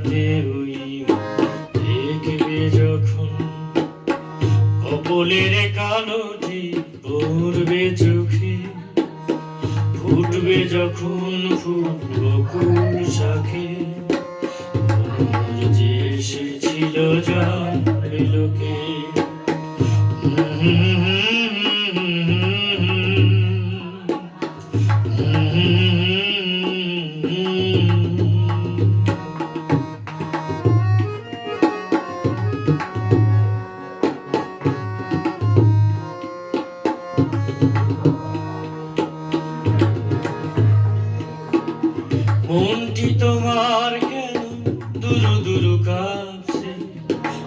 রাতে ওই দেখবে যখন। কপলের কালোটি চোখে, ফুটবে যখন ফুটব শাখে। যে এসেছিল যা লোকে। মনটি তোমার কেন? দুরু দুরু কাঁপছে।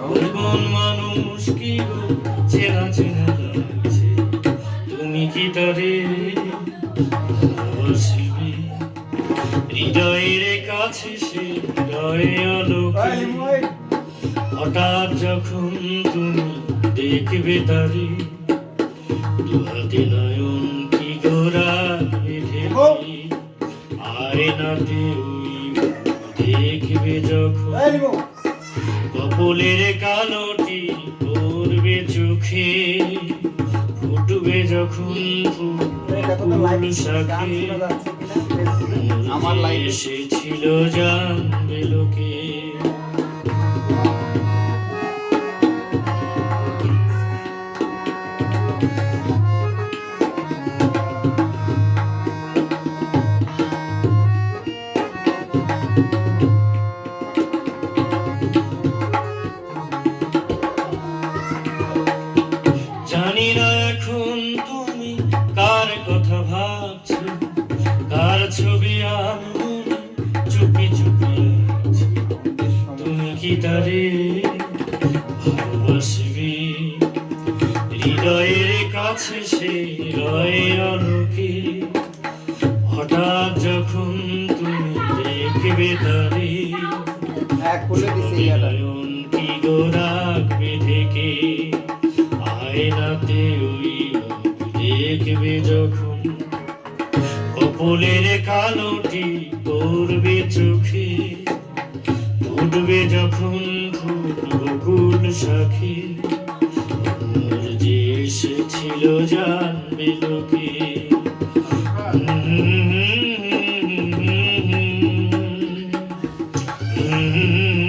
ওই মানুষ কি গো? চেনা চেনা লাগছে। তুমি কি তারে ভালোবাসিবে? হৃদয়ের কাছে সে হৃদয়ে আলোকে। হঠাৎ যখন তুমি দেখবে তারে দুহাতে নয়ন কি আয়নাতে দেখবে যখন কপলের কালোটি পড়বে চোখে ফুটবে যখন আমার লাইফে এসেছিল জানবে লোকে। জানি না এখন তুমি কার কথা ভাবছ? কার ছবি আমি চুপি চুপি তুমি কি তারে ভালোবাসবে? হৃদয়ের কাছে সে হৃদয়ে আলোকে হঠাৎ যখন তুমি দেখবে তারে হ্যাঁ খুলে দিছে ইয়াটা নয়নটি গো রাখবে থেকে যখন কপলের কালোটি পড়বে চোখে উঠবে যখন ফুল শাখে যে এসেছিল জানবে লোকে Mm-hmm.